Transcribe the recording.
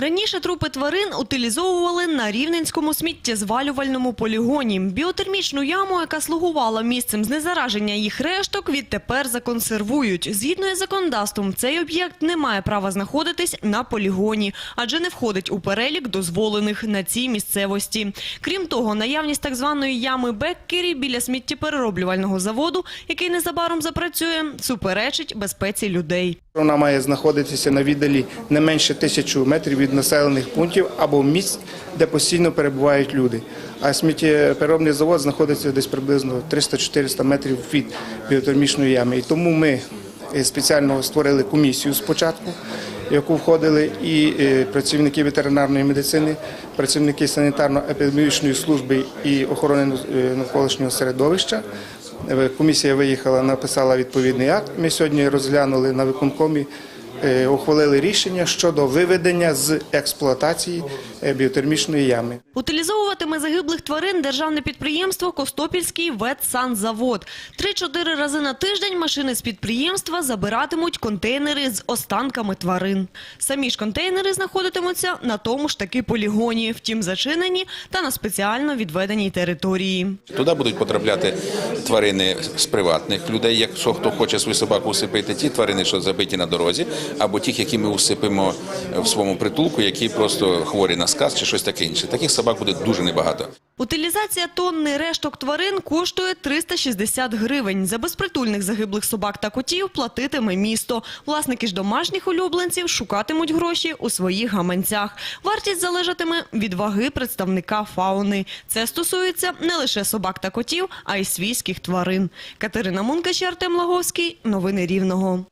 Раніше трупи тварин утилізовували на рівненському сміттєзвалювальному полігоні. Біотермічну яму, яка слугувала місцем знезараження їх решток, відтепер законсервують. Згідно із законодавством, цей об'єкт не має права знаходитись на полігоні, адже не входить у перелік дозволених на цій місцевості. Крім того, наявність так званої ями Беккері біля сміттєперероблювального заводу, який незабаром запрацює, суперечить безпеці людей. Вона має знаходитися на віддалі не менше тисячу метрів від населених пунктів або місць, де постійно перебувають люди. А сміттєпереробний завод знаходиться десь приблизно 300-400 метрів від біотермічної ями. І тому ми е, спеціально створили комісію спочатку, в яку входили і е, працівники ветеринарної медицини, працівники санітарно-епідемічної служби і охорони е, навколишнього середовища. Е, Комісія виїхала, написала відповідний акт. Ми сьогодні розглянули на виконкомі, ухвалили рішення щодо виведення з експлуатації е, біотермічної ями. Утилізовуватиме загиблих тварин державне підприємство Костопільський ветсанзавод. Три-чотири рази на тиждень машини з підприємства забиратимуть контейнери з останками тварин. Самі ж контейнери знаходитимуться на тому ж таки полігоні, втім зачинені та на спеціально відведеній території. Туди будуть потрапляти тварини з приватних людей, якщо хто хоче свою собаку усипити, ті тварини, що забиті на дорозі, або тих, які ми усипимо в своєму притулку, які просто хворі на сказ чи щось таке інше. Таких собак буде дуже небагато. Утилізація тонни решток тварин коштує 360 гривень. За безпритульних загиблих собак та котів платитиме місто. Власники ж домашніх улюбленців шукатимуть гроші у своїх гаманцях. Вартість залежатиме від ваги представника фауни. Це стосується не лише собак та котів, а й свійських тварин. Катерина Мункач, Артем Лаговський. Новини Рівного.